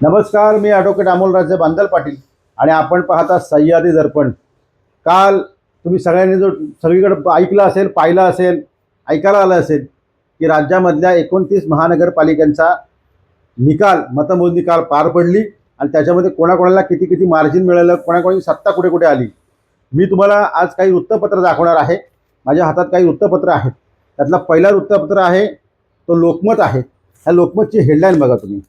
नमस्कार मी ॲडव्होकेट अमोलराजे बांदल पाटील आणि आपण पाहता सह्याद्री दर्पण. काल तुम्ही सगळ्यांनी जो सगळीकडे ऐकलं असेल पाहिलं असेल ऐकायला आलं असेल की राज्यामधल्या एकोणतीस महानगरपालिकांचा निकाल मतमोजणी काल पार पडली आणि त्याच्यामध्ये कोणाकोणाला किती किती मार्जिन मिळालं कोणाकोणाची सत्ता कुठे कुठे आली? मी तुम्हाला आज काही वृत्तपत्र दाखवणार आहे. माझ्या हातात काही वृत्तपत्र आहेत. त्यातला पहिला वृत्तपत्र आहे तो लोकमत आहे. ह्या लोकमतची हेडलाईन बघा तुम्ही.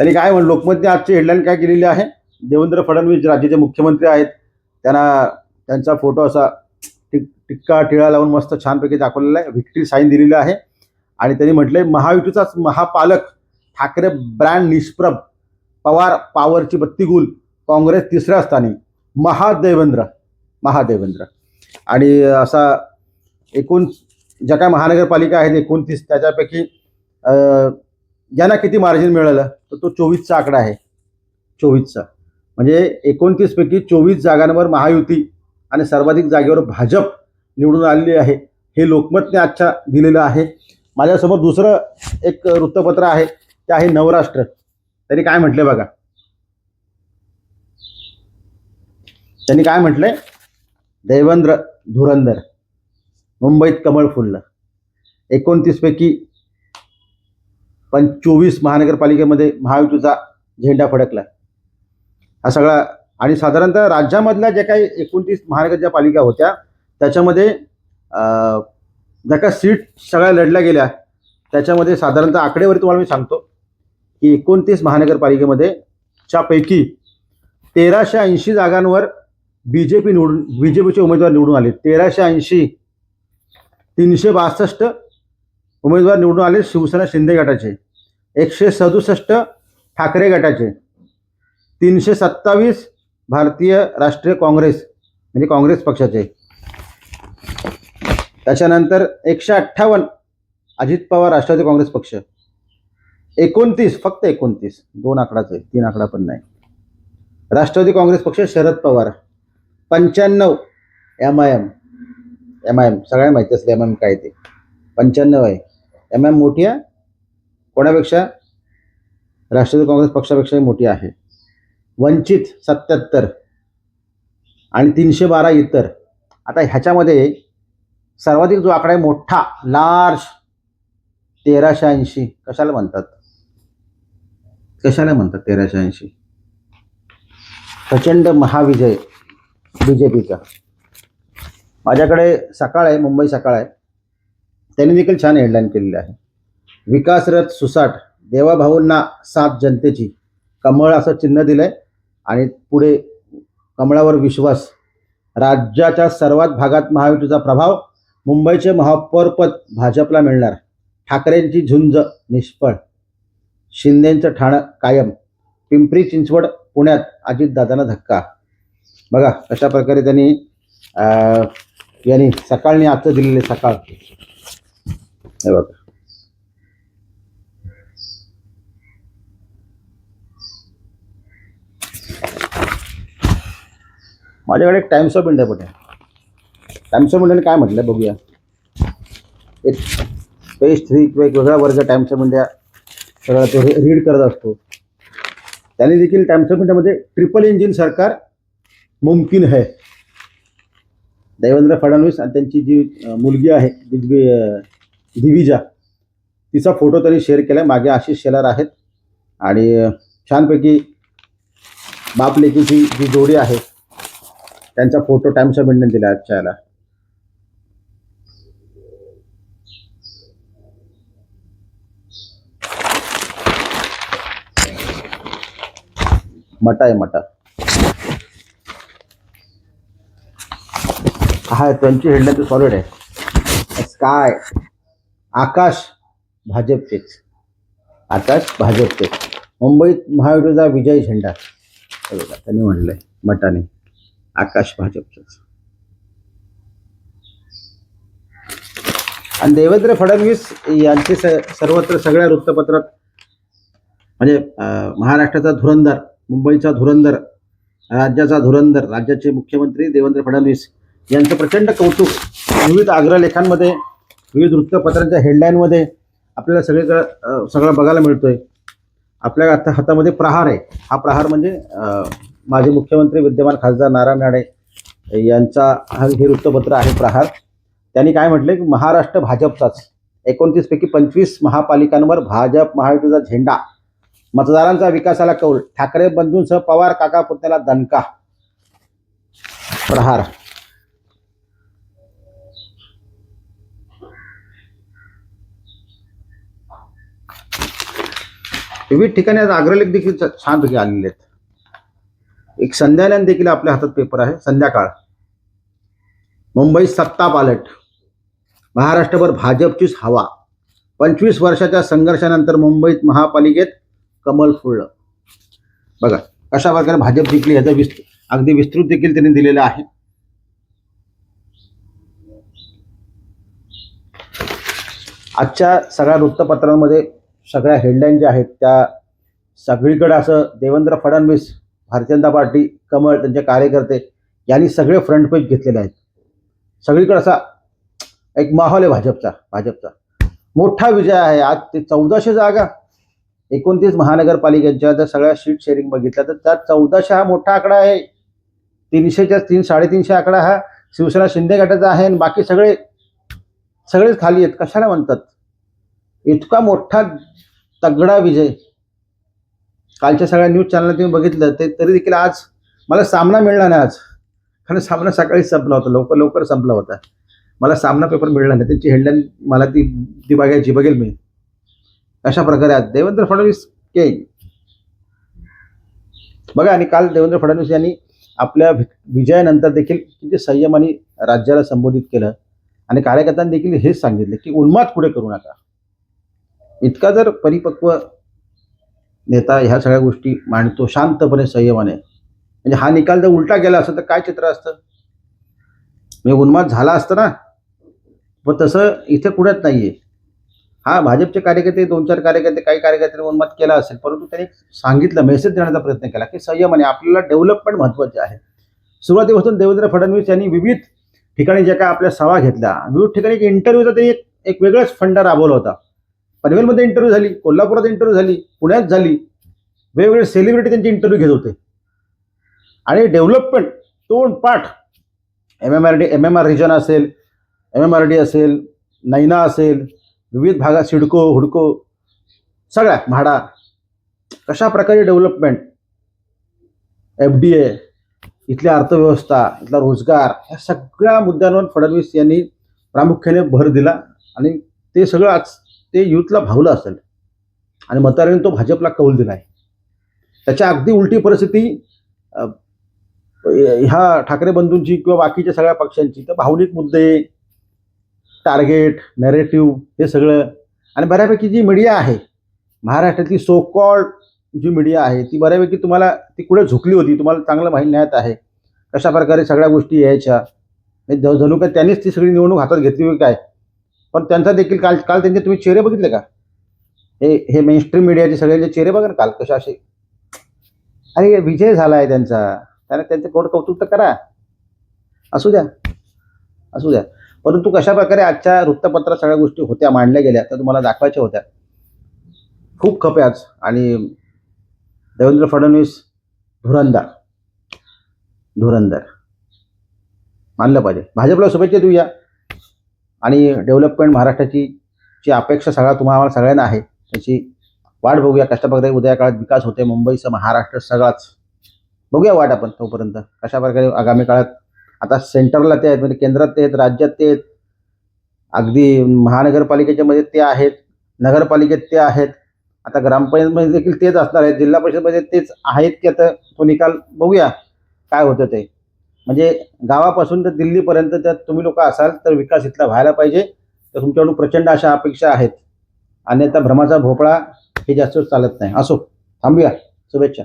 त्यांनी काय म्हण लोकमतने आजची हेडलाईन काय केलेली आहे? देवेंद्र फडणवीस राज्याचे मुख्यमंत्री आहेत. त्यांना त्यांचा फोटो असा टिक टिक्का टिळा लावून मस्त छानपैकी दाखवलेला आहे. व्हिक्टरी साईन दिलेली आहे. आणि त्यांनी म्हटलंय महायुतीचाच महापालक ठाकरे ब्रँड निष्प्रभ पवार पॉवरची बत्तीगुल काँग्रेस तिसऱ्या स्थानी. महादेवेंद्र महादेवेंद्र. आणि असा एकूण ज्या काय महानगरपालिका आहेत एकोणतीस त्याच्यापैकी ज्यांना किती मार्जिन मिळालं तर तो चोवीसचा आकडा आहे. चोवीसचा. म्हणजे एकोणतीसपैकी चोवीस जागांवर महायुती आणि सर्वाधिक जागेवर भाजप निवडून आलेली आहे हे लोकमतने आजच्या दिलेलं आहे. माझ्यासमोर दुसरं एक वृत्तपत्र आहे ते आहे नवराष्ट्र. त्यांनी काय म्हटलंय बघा? त्यांनी काय म्हटलंय? देवेंद्र धुरंदर मुंबईत कमळ फुललं. एकोणतीसपैकी पण चोवीस महानगरपालिकेमध्ये महायुतीचा झेंडा फडकला. हा सगळा आणि साधारणतः राज्यामधल्या ज्या काही एकोणतीस महानगरच्या पालिका होत्या त्याच्यामध्ये ज्या काही सीट सगळ्या लढल्या गेल्या त्याच्यामध्ये साधारणतः आकडेवारी तुम्हाला मी सांगतो की एकोणतीस महानगरपालिकेमध्ये च्यापैकी तेराशे ऐंशी जागांवर बी जे पी निवडून बी जे पीचे उमेदवार निवडून आले. तेराशे ऐंशी तीनशे बासष्ट उमेदवार निवडून आले शिवसेना शिंदे गटाचे. एकशे सदुसष्ट ठाकरे गटाचे. तीनशे सत्तावीस भारतीय राष्ट्रीय काँग्रेस म्हणजे काँग्रेस पक्षाचे. त्याच्यानंतर एकशे अठ्ठावन्न अजित पवार राष्ट्रवादी काँग्रेस पक्ष. एकोणतीस फक्त एकोणतीस. दोन आकडाचे आहे तीन आकडा पण नाही. राष्ट्रवादी काँग्रेस पक्ष शरद पवार. पंच्याण्णव M I M M I M सगळ्या माहिती असले एम आय एम काय ते. पंच्याण्णव आहे. एम एम मोठी आहे. कोणापेक्षा? राष्ट्रवादी काँग्रेस पक्षापेक्षाही मोठी आहे. वंचित सत्याहत्तर आणि तीनशे बारा इतर. आता ह्याच्यामध्ये सर्वाधिक जो आकडा आहे मोठा लार्ज तेराशे ऐंशी. कशाला म्हणतात? कशाला म्हणतात तेराशे ऐंशी? प्रचंड महाविजय बी जे पीचा माझ्याकडे सकाळ आहे मुंबई सकाळ आहे. त्यांनी देखील छान हेडलाईन केलेली आहे. विकासरथ सुसाट देवाभाऊंना साथ जनतेची कमळ असं चिन्ह दिलं आहे आणि पुढे कमळावर विश्वास. राज्याच्या सर्वात भागात महायुतीचा प्रभाव मुंबईचे महापौरपद भाजपला मिळणार. ठाकरेंची झुंज निष्फळ. शिंदेंचं ठाणं कायम. पिंपरी चिंचवड पुण्यात अजितदादांना धक्का. बघा अशा प्रकारे त्यांनी यांनी सकाळने आजचं दिलेले सकाळ. हे बघा. माझ्याकडे एक टाइम्स ऑफ इंडिया पण आहे. टाइम्स ऑफ इंडियाने काय म्हटलं बघूया. एक पेज थ्री किंवा एक वेगळा वर्ग टाइम्स ऑफ इंडिया सगळा तो रीड करत असतो. त्याने देखील टाइम्स ऑफ इंडियामध्ये ट्रिपल इंजिन सरकार मुमकिन है. देवेंद्र फडणवीस आणि त्यांची जी मुलगी आहे दिग्वी दिविजा. तिचा फोटो त्यांनी शेअर केला मागे आशिष शेलार आहेत. आणि छानपैकी बाप लेकीची जी जोडी आहे त्यांचा फोटो टाइम्स ऑफ इंडियन दिला आजच्या याला. मटा आहे मटा. हा त्यांची हेडलाईन तर सॉलिड आहे. काय आकाश भाजपचेच. आकाश भाजपचेच. मुंबईत महायुतीचा विजय झेंडा. बघा त्यांनी म्हणलंय मटाने आकाश भाजपचंच. आणि देवेंद्र फडणवीस यांचे स सर्वत्र सगळ्या वृत्तपत्रात म्हणजे महाराष्ट्राचा धुरंदर मुंबईचा धुरंदर राज्याचा धुरंदर राज्याचे मुख्यमंत्री देवेंद्र फडणवीस यांचं प्रचंड कौतुक विविध अग्रलेखांमध्ये विविध वृत्तपत्रांच्या हेडलाईनमध्ये आपल्याला सगळीकडं सगळं बघायला मिळतोय. आपल्या आता हातामध्ये प्रहार आहे. हा प्रहार म्हणजे माजी मुख्यमंत्री विद्यमान खासदार नारायण राणे यांचा हा हे वृत्तपत्र आहे प्रहार. त्यांनी काय म्हटलं? की महाराष्ट्र भाजपचाच. एकोणतीसपैकी पंचवीस महापालिकांवर भाजप महायुतीचा झेंडा. मतदारांचा विकासाला कौल. ठाकरे बंधूंसह पवार काका पुतण्याला दणका. प्रहार. विविध ठिकाणी आज अग्रलेख देखील छानपैकी आलेले आहेत. एक संध्यालयन देखील आपल्या हातात पेपर आहे संध्याकाळ. मुंबईत सत्ता पालट. महाराष्ट्रभर भाजपचीच हवा. पंचवीस वर्षाच्या संघर्षानंतर मुंबईत महापालिकेत कमल फुललं. बघा अशा प्रकारे भाजप जिंकली याचं विस्त अगदी विस्तृत देखील त्यांनी दिलेलं आहे. आजच्या सगळ्या वृत्तपत्रांमध्ये सगळ्या हेडलाईन ज्या आहेत त्या सगळीकडे असं देवेंद्र फडणवीस भारतीय जनता पार्टी कमळ त्यांचे कार्यकर्ते यांनी सगळे फ्रंट पेज घेतलेले आहेत. सगळीकडे असा एक माहोल आहे भाजपचा भाजपचा. मोठा विजय आहे. आज ते चौदाशे जागा एकोणतीस महानगरपालिकेच्या जर सगळ्या सीट शेअरिंग बघितल्या तर त्यात चौदाशे हा मोठा आकडा आहे. तीनशेच्या तीन साडेतीनशे आकडा हा शिवसेना शिंदे गटाचा आहे आणि बाकी सगळे सगळेच खाली आहेत. कशाला म्हणतात? इतका मोठा तगडा विजय. कालच्या सगळ्या न्यूज चॅनल तुम्ही बघितलं ते तरी देखील आज मला सामना मिळला नाही आज. कारण सामना सकाळी संपला होता लवकर लवकर संपला होता. मला सामना पेपर मिळला नाही त्यांची हेडलाईन मला ती ती बघायची बघेल मी. अशा प्रकारे आज देवेंद्र फडणवीस के. बघा आणि काल देवेंद्र फडणवीस यांनी आपल्या विजयानंतर देखील किती संयमाने राज्याला संबोधित केलं. आणि कार्यकर्त्यांनी देखील हेच सांगितलं की उन्माद पुढे करू नका. इतका जर परिपक्व नेता ह्या सगळ्या गोष्टी मांडतो शांतपणे संयमाने म्हणजे हा निकाल जर उलटा गेला असता तर काय चित्र असतं? म्हणजे उन्माद झाला असतं ना? पण तसं इथे कुठेच नाहीये. हा भाजपचे कार्यकर्ते दोन चार कार्यकर्ते काही कार्यकर्त्यांनी उन्माद केला असेल परंतु त्यांनी सांगितलं मेसेज देण्याचा प्रयत्न केला की संयमाने आपल्याला डेव्हलपमेंट महत्त्वाचे आहे. सुरुवातीपासून देवेंद्र फडणवीस यांनी विविध ठिकाणी ज्या काय आपल्या सभा घेतल्या विविध ठिकाणी एक इंटरव्ह्यूचा ते एक एक वेगळाच फंड राबवला होता. पनवेलमध्ये इंटरव्ह्यू झाली कोल्हापुरात इंटरव्ह्यू झाली पुण्यात झाली. वेगवेगळे सेलिब्रिटी त्यांचे इंटरव्ह्यू घेत होते. आणि डेव्हलपमेंट तोंड पाठ M M R D M M R region असेल एम एम आर डी असेल नैना असेल विविध भागात सिडको हुडको सगळ्या म्हाडा. कशा प्रकारे डेव्हलपमेंट एफ डी ए इथल्या अर्थव्यवस्था इथला रोजगार ह्या सगळ्या मुद्द्यांवर फडणवीस यांनी प्रामुख्याने भर दिला. आणि ते सगळं आज ते युथला भावलं असेल. आणि मतदारांनी तो भाजपला कौल दिला आहे. त्याच्या अगदी उलटी परिस्थिती ह्या ठाकरे बंधूंची किंवा बाकीच्या सगळ्या पक्षांची तर भावनिक मुद्दे टार्गेट नॅरेटिव्ह हे सगळं. आणि बऱ्यापैकी जी मीडिया आहे महाराष्ट्रातली सो कॉल्ड जी मीडिया आहे ती बऱ्यापैकी तुम्हाला ती कुठे झुकली होती तुम्हाला चांगलं माहीत आहे. कशा प्रकारे सगळ्या गोष्टी यायच्या? म्हणजे ज- जणू काय त्यांनीच ती सगळी निवडणूक हातात घेतली होती काय? पण त्यांचा देखील काल काल त्यांचे तुम्ही चेहरे बघितले का? हे हे मेनस्ट्रीम मीडियाचे सगळ्यांचे चेहरे बघा ना काल कशा असे. अरे विजय झाला आहे त्यांचा. त्याने त्यांचं कोण कौतुक तर करा. असू द्या. असू द्या. परंतु कशा प्रकारे आजच्या वृत्तपत्रात सगळ्या गोष्टी होत्या मांडल्या गेल्या त्या तुम्हाला दाखवायच्या होत्या. खूप खप आहे आज. आणि देवेंद्र फडणवीस धुरंदार धुरंदर मानलं पाहिजे. भाजपला शुभेच्छा देऊया. आणि डेव्हलपमेंट महाराष्ट्राची जी अपेक्षा सगळ्या तुम्हाला सगळ्यांना आहे त्याची वाट बघूया. कष्टप्रकारे उद्या काळात विकास होते मुंबईचं महाराष्ट्र सगळाच. बघूया वाट आपण तोपर्यंत. कशा प्रकारे आगामी काळात आता सेंटरला ते आहेत म्हणजे केंद्रात ते आहेत राज्यात ते आहेत. अगदी महानगरपालिकेच्या मध्ये ते आहेत नगरपालिकेत ते आहेत. आता ग्रामपंचायतमध्ये देखील तेच असणार आहेत जिल्हा परिषदमध्ये तेच आहेत की आता तो निकाल बघूया. काय होतं ते. म्हणजे गावापासून तर दिल्लीपर्यंत त्यात तुम्ही लोक असाल तर विकास इथला व्हायला पाहिजे. तर तुमच्याकडून प्रचंड अशा अपेक्षा आहेत. अन्यथा भ्रमाचा भोपळा हे जास्त चालत नाही. असो थांबूया. शुभेच्छा.